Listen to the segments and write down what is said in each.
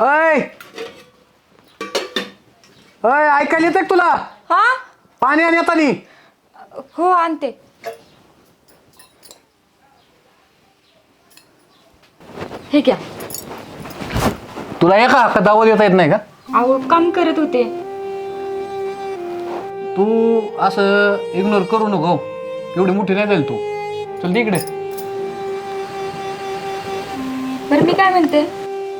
अय अय ऐकायला येतं का तुला? हा? पाणी आणि येतानी. हो आणते. हे घ्या. तुला एका का दावत येता येत नाही का? अहो काम करत होते. तू असं इग्नोर करू नको एवढी मोठी नाही जाईल तू. चल दे इकडे. बरं मी काय म्हणते?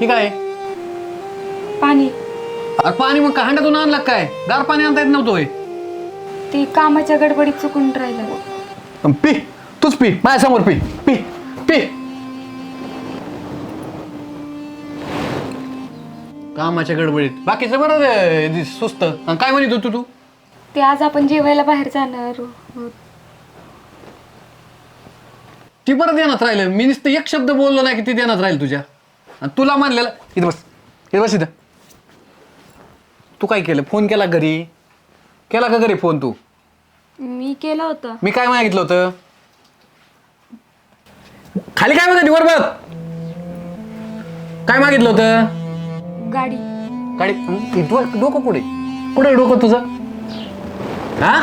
ही काय पाणी. अरे पाणी मग का हांड्यातून आणला काय? गार पाणी आणता येत नव्हतं होय. ती कामाच्या गडबडीत चुकून राहिलं. अन पी तूच पी माझ्यासमोर पी पी पी. कामाच्या गडबडीत. बाकीचं बरं रे, दि- सुस्त. काय म्हणत होतो तू? ते आज आपण जेवायला बाहेर जाणार आहोत. ती बरं देण्यात राहिलं. मी नुसतं एक शब्द बोललो नाही की ती देण्यात राहील तुझ्या. आणि तुला मानलेलं इथं बस इथं बस इथं. तू काय केलं? फोन केला घरी? केला का घरी फोन तू? मी केला होता. मी काय मागितलं होतं? खाली काय बघा वर बघ. काय मागितलं होतं? गाडी. गाडी हं? डो- डोकं कुठे? आहे डोकं तुझं? हा?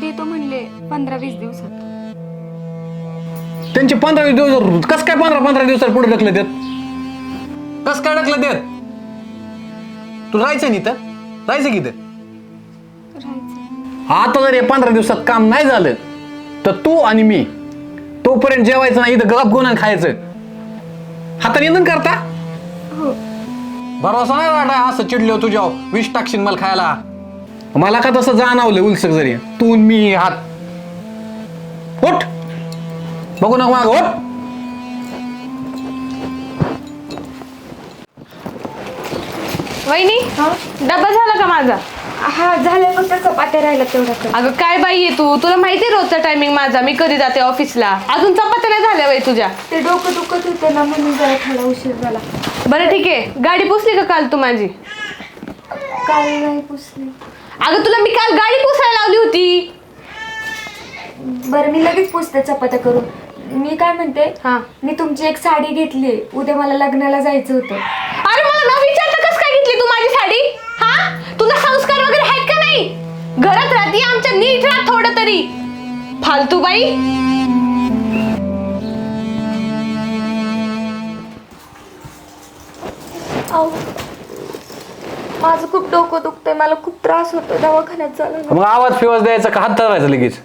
देतो म्हणले पंधरा वीस दिवसात. त्यांचे पंधरा वीस दिवस कस काय पंधरा पंधरा दिवसात पुढे ढकलं देत कस काय ढकलं देत तू राहायचं नाही तर राहायचं की इथं? राहायचं आता जर हे पंधरा दिवसात काम नाही झालं तर तू आणि मी तोपर्यंत जेवायचं नाही इथं गप गुन्हा खायचं. हाताने निंदन करता? हो. भरोसा नाही वाटा असं चिडलो तुझ्या विष टाकशील मला खायला. मला का तसं जाणवलं उलसक जरी? तू आणि मी हात. उठ. बघू नका माग उठ. वहिनी डबा झाला का माझा? हा झालं फक्त चपात्या राहिल्या तेवढ्या कर अगं काय बाई आहे तू? तुला माहिती आहे रोजचा टायमिंग माझा? मी कधी जाते ऑफिसला अजून चपात्या नाही झाल्या बाई तुझ्या. ते डोकं दुखत होतं ना म्हणून जरा थोडा उशीर झाला. बरं ठीक आहे. गाडी पुसली का काल तू माझी? काल नाही पुसली. अगं तुला मी काल गाडी पुसायला लावली होती. बरं मी लगेच पुसते चपात्या करून. मी काय म्हणते हा. मी तुमची एक साडी घेतली उद्या मला लग्नाला जायचं होतं अरे मला न विचारता कसं काय घेतली तू माझी साडी हा तुला संस्कार वगैरे आहेत का नाही. घरात राहते आमच्या नीट राहत थोडं तरी. फालतू बाई. माझं खूप डोकं दुखतंय. मला खूप त्रास होतो दवाखान्यात झाला मग आवाज फिवाज द्यायचा का? हात धरायचा लगेच.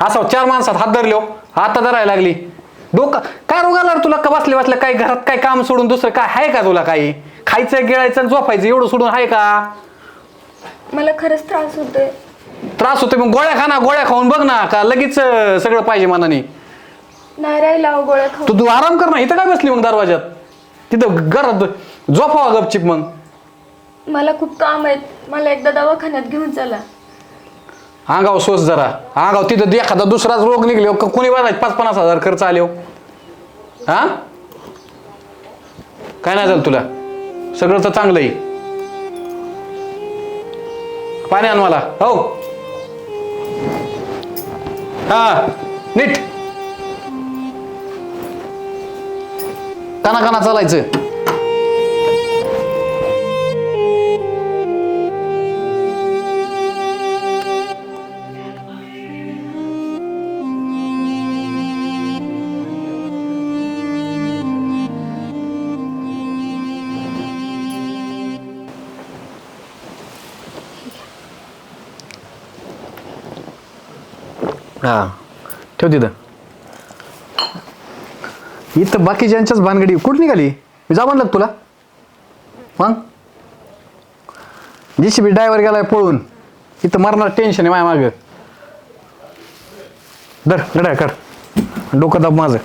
असं चार माणसात हात धरलो हात धरायला लागली. डोकं काय रोग आला रे तुला? का बसले बसले? काय घरात काय काम सोडून दुसरं काय? आहे का तुला काही? खायचं गिळायचं आणि झोपायचं? एवढं सोडून आहे का? मला खरंच त्रास होतोय. त्रास होतोय मग गोळ्या खा ना गोळ्या खाऊन बघ ना का लगेच अं, सगळं पाहिजे मनाने. नाही राहिला गोळ्या खाऊ तू तू आराम कर ना इथं काय बसली मग दरवाजात तिथं घरात झोपावा गपचिप मग. मला खूप काम आहेत. मला एकदा दवाखान्यात घेऊन चला. आगाव सोच जरा. आगाव तिथं एखादा दुसराच रोग निघले का कुणी बघायचं पाच पन्नास हजार खर्च आले हो. हा? काय नाही झालं तुला? सगळं तर चांगलं आहे पाणी आण मला. हो. हा नीट. काना काना चालायचं. हा. ठेव तिथं. इथं बाकीच्यांच्याच भानगडी कुठं निघाली? मी जा म्हणलं का तुला? मग? जीसीबी ड्रायव्हर गेलाय पळून. इथं मरणार टेन्शन आहे माझ्या मागं दर लढाय कर. डोकं दाब माझं.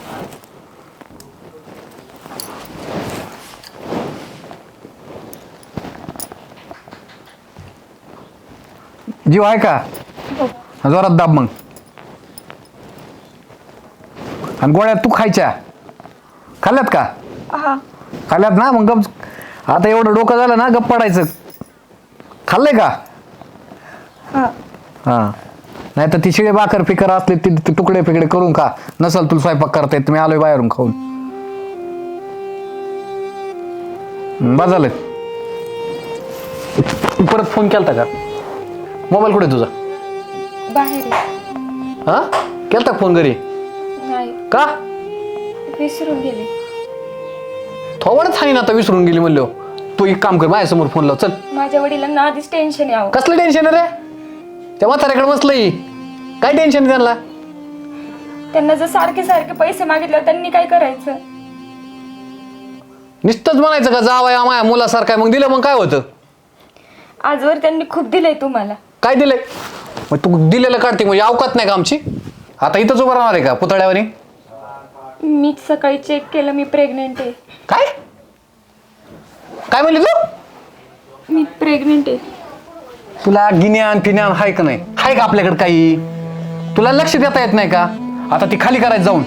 जीव आहे का? जोरात दाब मग. आणि गोळ्या तू खायच्या. खाल्ल्यात का? हा. खाल्ल्यात ना? मग गप. आता एवढं डोकं झालं ना गप पडायचं. खाल्लंय का? हा. हां. नाही तर ती शिळे बाकर फिकर असले ती ती तुकडे फिकडे करून खा. नसल तुला स्वयंपाक करता येत मी आलोय बाहेरून खाऊन. बस झालं. परत फोन केलता का? मोबाईल कुठे आहे तुझा? बाहेर आहे. हा? केलता का फोन घरी? का? विसरून गेले. थोडंच आहे ना आता विसरून गेली म्हणलो. तू एक काम कर माझ्यासमोर फोन लाव चल. माझ्या वडिलांना आधीच टेन्शन यावं कसलं टेन्शन आहे रे? त्या म्हाताऱ्याकडे बसलंय. काय टेन्शन त्यांना? त्यांना जर सारखे सारखे पैसे मागितले त्यांनी काय करायचं? नुसतंच म्हणायचं का जावया माया मुलासारखा. मग दिलं मग काय होतं? आजवर त्यांनी खूप दिलंय तुम्हाला. काय दिलंय? मग तू दिलेलं काढते म्हणजे अवकात नाही का आमची? आता इथंच उभं राहणार आहे का पुतळ्यावरी मी सकाळी चेक केलं मी प्रेग्नेंट आहे. काय? काय म्हणली तू? मी प्रेग्नेंट आहे. तुला गिन्यान फिन्यान हाय का नाही? हाय का आपल्याकडे काही? तुला लक्ष देता येत नाही का? आता ती खाली करायचं जाऊन.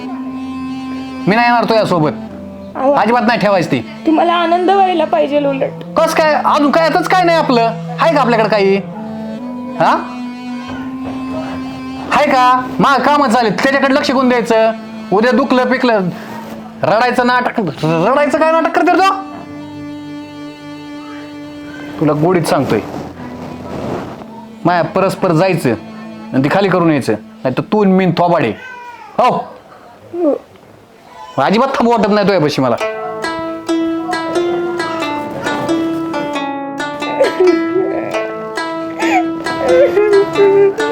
मी नाही येणार तुझ्या सोबत. अहो, अजिबात नाही ठेवायची ती. तुम्हाला आनंद व्हायला पाहिजे उलट. कस काय? अजून काय? आताच काय नाही आपलं. हाय का आपल्याकडे काही? हा? हाय का? मा काम चालेल त्याच्याकडे लक्ष कोण द्यायचं? उद्या दुखलं पिकलं रडायचं नाटक रडायचं काय नाटक करते रे तो? तुला गोडीत सांगतोय. माया परस्पर जायचं आणि ती खाली करून यायचं. नाही तर तू मीन थोबाडे हो. अजिबात थांबू वाटत नाही तुझ्यापाशी मला.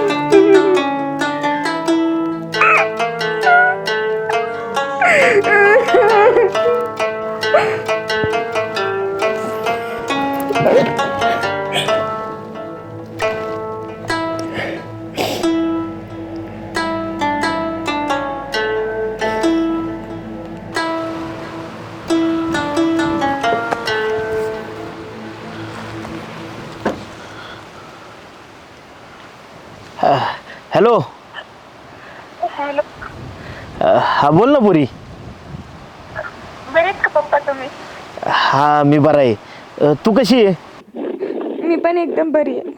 बरा आहे. अ, तू कशी आहे? मी पण एकदम बरी आहे.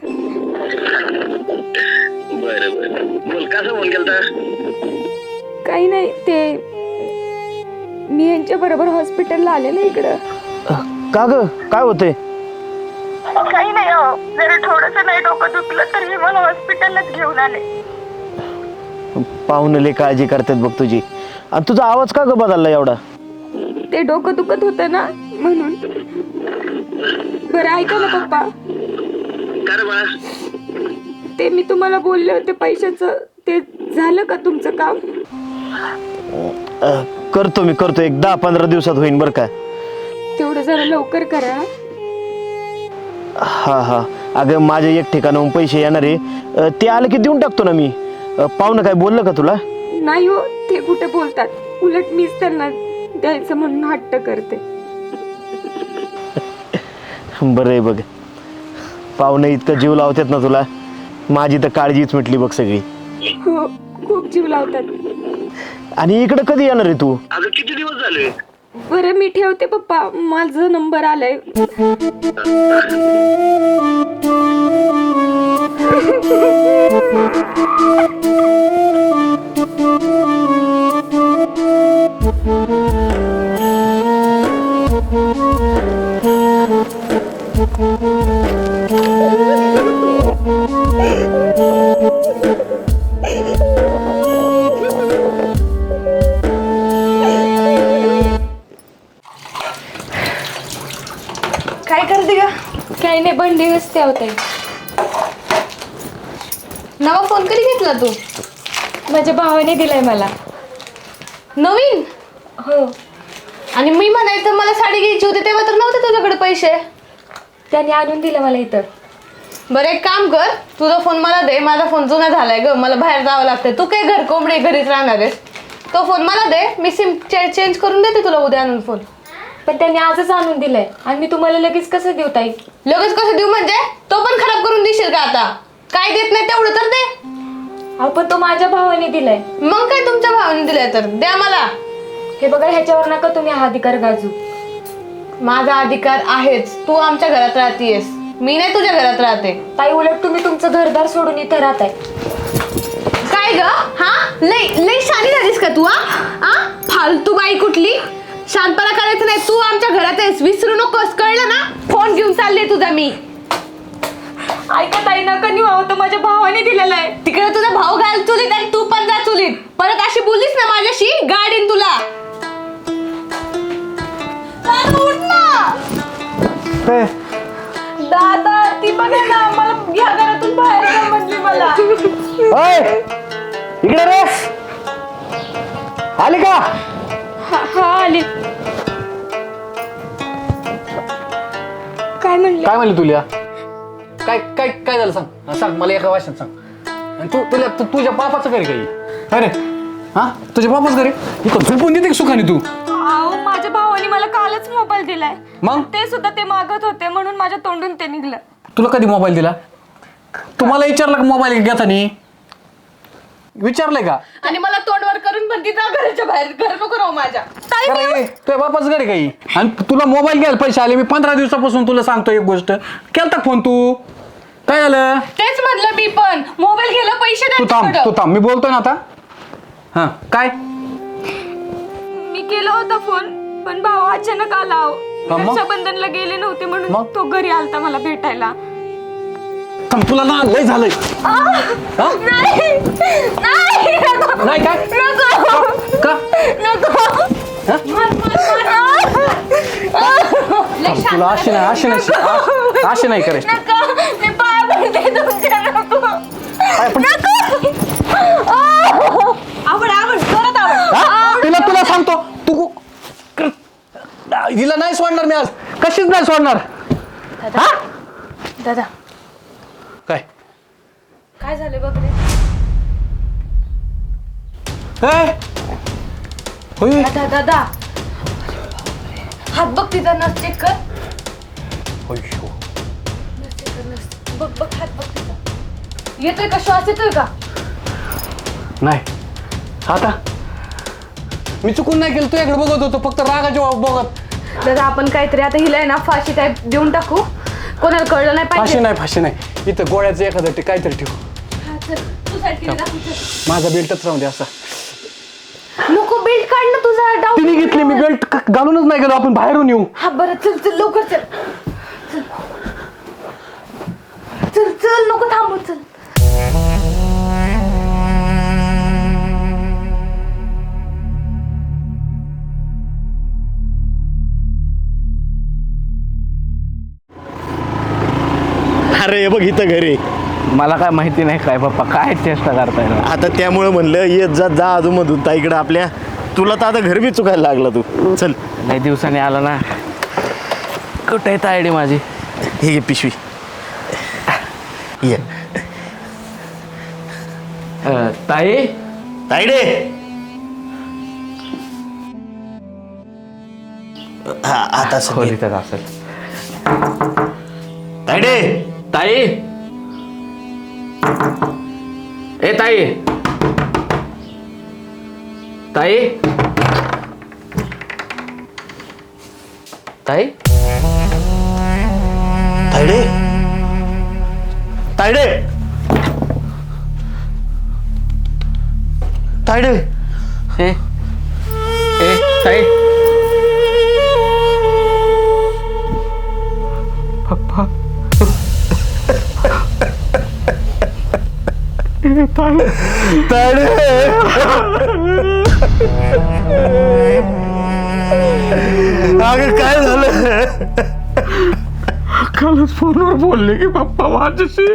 बरं बरं. बोल कसं फोन केलता काही नाही ते मी यांच्या बरोबर हॉस्पिटलला आले ना इकडं का ग? काय होतंय? काही नाही हो जरा थोडस नाही डोकं दुखलं तर हे मला हॉस्पिटललाच घेऊन आले. पाहुणे लय काळजी करतात बघ तुझी. आणि तुझा आवाज का ग बदलला एवढा? ते डोकं दुखत होतं ना म्हणून. बरं ऐका ना पप्पा. ते मी तुम्हाला बोलले होते पैशाचं. ते झालं का तुमचं काम? अ, करतो मी करतो. एक दहा पंधरा दिवसात होईन बरं का. तेवढं जरा लवकर करा. हा हा. अगं माझ्या एक ठिकाणाहून पैसे येणार आहे. अ, ते आलं की देऊन टाकतो ना मी. अ, पाहुणं काय बोललं का तुला? नाही हो ते कुठे बोलतात. उलट मीच त्यांना द्यायचं म्हणून हट्ट करते. बरं आहे बघ. पाहुणे इतकं जीव लावतात ना तुला. माझी तर काळजीच मिटली बघ सगळी. हो खूप जीव लावतात. आणि इकडं कधी येणार आहे तू? बरं मी ठेवते पप्पा. माझा नंबर आलाय. बंडी असते होते नवा फोन कधी घेतला तू? माझ्या भावाने दिलाय मला. नवीन? हो. आणि मी म्हणायचं मला साडी घ्यायची होती तेव्हा तर नव्हते तुझ्याकडे पैसे. त्याने आणून दिलं मला इथं. बरं एक काम कर तुझा फोन मला दे. माझा फोन जुना झालाय ग मला बाहेर जावं लागतंय. तू काय घर कोंबडी घरीच राहणार आहेस? तो फोन मला दे मी सिम चेंज करून देते तुला उद्या आणून फोन. पण त्याने आजच आणून दिलाय. आणि मी तुम्हाला लगेच कसं देऊ ताई? लगेच कसं देऊ म्हणजे? तो पण खराब करून देशील का आता? काय देत नाही तेवढं तर दे. अहो पण तो माझ्या भावाने दिलाय. मग काय तुमच्या भावाने दिलंय तर? द्या मला. हे बघा ह्याच्यावर नका तुम्ही हा अधिकार गाजू. माझा अधिकार आहेच. तू आमच्या घरात राहतीयस. मी नाही तुझ्या घरात राहते. ताई उलट तुम्ही तुमचं घरदार सोडून इथं राहताय. काय ग? हा? लई लई शानी झालीस का तू हा? हा? फालतू बाई कुठली? शांतपणा करायचं नाही. तू आमच्या घरात आहेस. विसरू नकोस. कळलं ना? फोन घेऊन चालले तुझा मी. ऐका ताई नका निवा होतं माझ्या भावाने दिलेला आहे. तिकडे तुझा भाऊ घाल चुलीत आणि तू पण जा चुलीत. परत अशी बोललीस ना माझ्याशी गाडीन तुला. दादा, उठ ना. ए, दादा ती बघा ना. मला घ्या घरातून बाहेर जा म्हणली मला. ओय, इकडे रे. आली का? हा हा, आली. काय म्हणले? काय म्हणली तुला? काय काय काय झालं सांग. हा, सांग मला एका भाषेत सांग. आणि तू तुला तू तुझ्या बापाचं घरी काही अरे हा? तुझ्या बापाच घरी इकडं झोपून देते का सुखाने तू? अहो माझ्या भावाने मला कालच मोबाईल दिलाय. मग? ते सुद्धा ते मागत होते म्हणून माझ्या तोंडून ते निघलं. तुला कधी मोबाईल दिला? तुम्हाला विचारलं का मोबाईल घेतानी? विचारलंय का? आणि मला तोंडवर करून म्हणती जा घराच्या बाहेर घर नको राहू माझ्या. अरे तुझ्या बापाच घरी काही? आणि तुला मोबाईल घ्यायला पैसे आले मी पंधरा दिवसापासून तुला सांगतो एक गोष्ट. केलता फोन तू? काय झालं? तेच म्हणलं मी पण. मोबाईल घ्यायला पैसे तू थांब तू थांब. मी बोलतोय ना आता. हा काय? मी केला होता फोन पण भाऊ अचानक आला अहो. हा, मग? रक्षाबंधनला गेले नव्हते म्हणून मग? तो घरी आलता मला भेटायला. थांब तुला ना लय झालंय. हा? नाही नाही नको. नाही काय? नको. का? हा? तुला अशी नाही अशी नाही अशी- अशी नाही आवड आवड आवड. हा? तिला तुला सांगतो. तू कर- हिला नाही सोडणार मी आज. कशीच नाही सोडणार? हा? दादा काय झालं बघ रे? होय? दादा दादा. हात बघ तिचा नस चेक कर. होय. नस check कर, नस. बघ बघ हात बघ तिचा. येतोय का? श्वास येतोय का? नाही. आता? मी चुकून नाही केलं तुझ्याकडे बघत होतो फक्त रागाच्या बघत. दादा आपण काहीतरी आता हिला आहे ना फाशी टाईप देऊन टाकू. कोणाला कळलं नाही फाशी पाहिजे नाही फाशी नाही. इथं गोळ्याचं एखादं ते काहीतरी ठेवू. माझा बेल्टच राहू दे असा. नको बेल्ट काढ ना तुझा डाऊट तिने घेतली मी बेल्ट घालूनच नाही गेलो आपण बाहेरून येऊ. हा बरं चल चल लवकर चल. चल. चल चल नको थांबू चल. अरे बघ इथं घरी. मला काय माहिती नाही काय पप्पा काय चेष्टा करताय राव? आता त्यामुळे म्हणलं येत जा जा अजूनमधून ताईकडं आपल्या. तुला तर आता घर बी चुकायला लागला तू. चल. लय दिवसांनी आला ना. कुठे आहे आयडी माझी? हे घे पिशवी. ये. अं, ताई? ताईडे हा आता सध्या. खोलीतच असेल. ताईडे ताई? ए ताई ताई ताई ताईडे ताईडे ताईडे ए ए ताई ताईडे अगं काय झालं? कालच फोनवर बोलले की पप्पा माझ्याशी.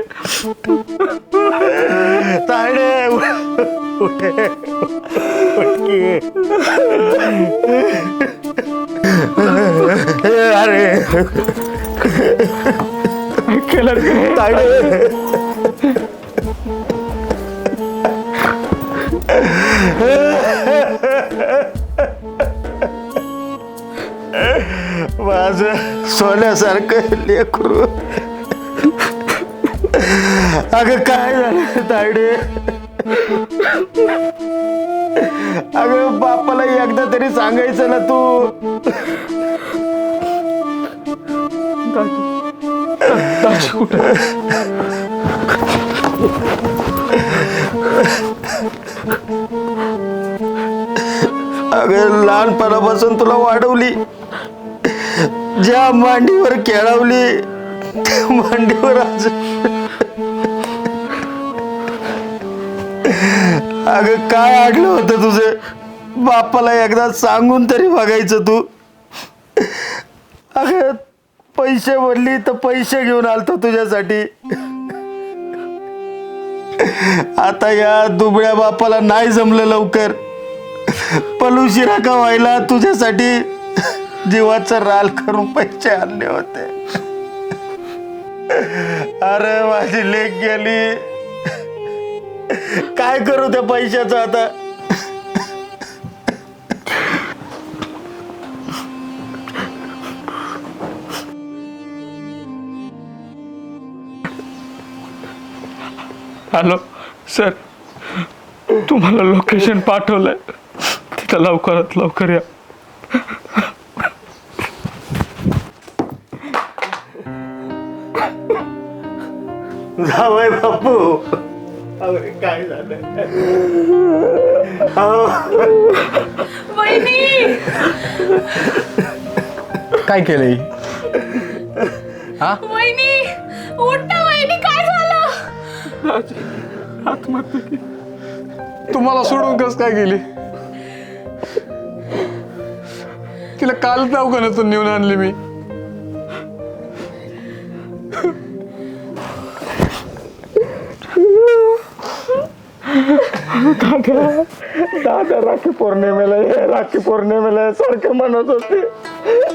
ताईडे अरे. ताईडे माझं सोन्यासारखं लेकरू. अगं काय झालं तायडे? अगं बापाला एकदा तरी सांगायचं ना तू. अगं लहानपणापासून तुला वाढवली. ज्या मांडीवर खेळवली त्या मांडीवर आज अगं काय आडलं होतं तुझं? बापाला एकदा सांगून तरी बघायचं तू. अगं पैसे बोलली तर पैसे घेऊन आलतो तुझ्यासाठी. आता या दुबळ्या बापाला नाही जमलं लवकर. पलुशिरा का व्हायला तुझ्यासाठी जीवाचा राल करून पैसे आणले होते. अरे माझी लेख गेली. काय करू त्या पैशाचं आता? हॅलो सर तुम्हाला लोकेशन पाठवलंय. तिथं लवकरात लवकर या. जावय बापू. अरे काय झालं अहो, वहिनी! काय केलंय? हा? वहिनी! उठा वहिनी काय झालं? तुम्हाला सोडून कस काय गेली? तिला काल दवाखान्यातून नेऊन आणली मी. दादा राखी पौर्णिमेला ये राखी पौर्णिमेला ये सारखं म्हणत होते.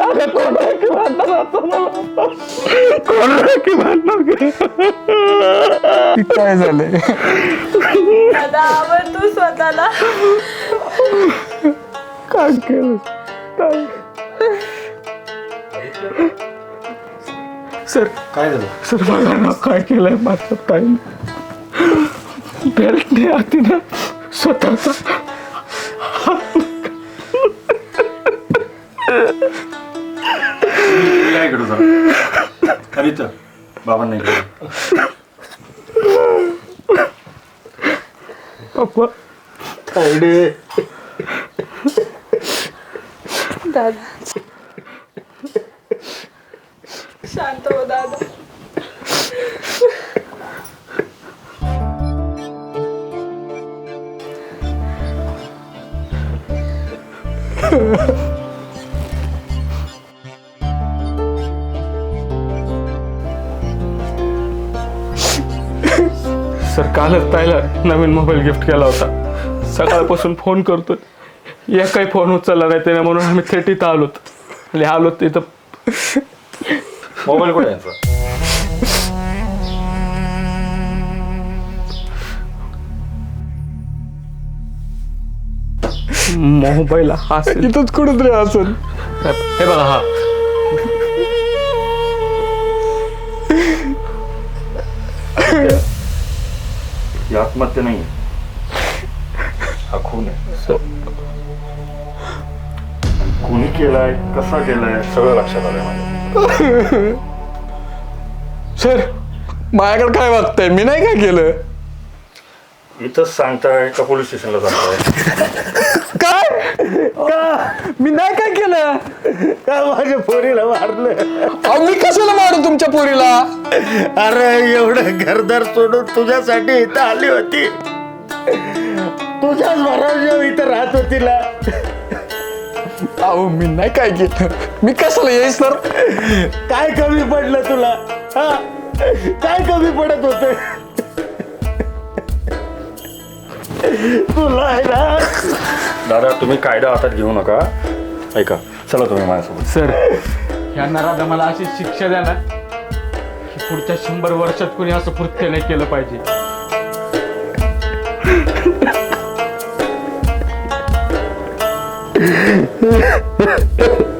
अगं कोण राखी बांधणार आता मला कोण राखी बांधणार ती काय झालंय दादा आवर तू स्वतःला. काय केलं? काय सर. काय झालं? सर बघा ना काय केलंय माझं टाईम बेल्टने आतीनं स्वतःचा काय करू बाबांना इकडे. पप्पा. तायडे दादा शांत हो दादा सर कालच ताईला नवीन मोबाईल गिफ्ट केला होता. सकाळपासून फोन करतोय. काही फोन उचलला नाही त्याने म्हणून आम्ही थेट इथं आलोत. आलो तिथं मोबाईल कुठे आहे? यांचा? मोबाईल हा असेल. इथंच कुठेतरी असं हे बघा हा. ही आत्महत्या नाही हा खून आहे. आणि कोणी केलाय? कसा केलाय? सगळं लक्षात आलंय माझ्या. सर माझ्याकडे काय वागतंय? मी नाही काय केलं? इथंच सांगताय का पोलीस स्टेशनला सांगताय काय? मी नाही काय केलं? का माझ्या पोरीला मारलं? अहो मी कशाला मारू तुमच्या पोरीला? अरे एवढं घरदार सोडून तुझ्यासाठी इथं आली होती. तुझ्याच भरोश्यावर इथं राहत होती ना. अहो मी नाही काय केलं मी कशाला येईस सर काय कमी पडलं तुला? हा? काय कमी पडत होत? तुला आहे ना? दादा तुम्ही कायदा हातात घेऊ नका. ऐका चला तुम्ही माझ्यासोबत. सर. ह्या नराधा मला अशी शिक्षा द्या ना की पुढच्या शंभर वर्षात कोणी असं कृत्य नाही केलं पाहिजे. Ha ha ha ha!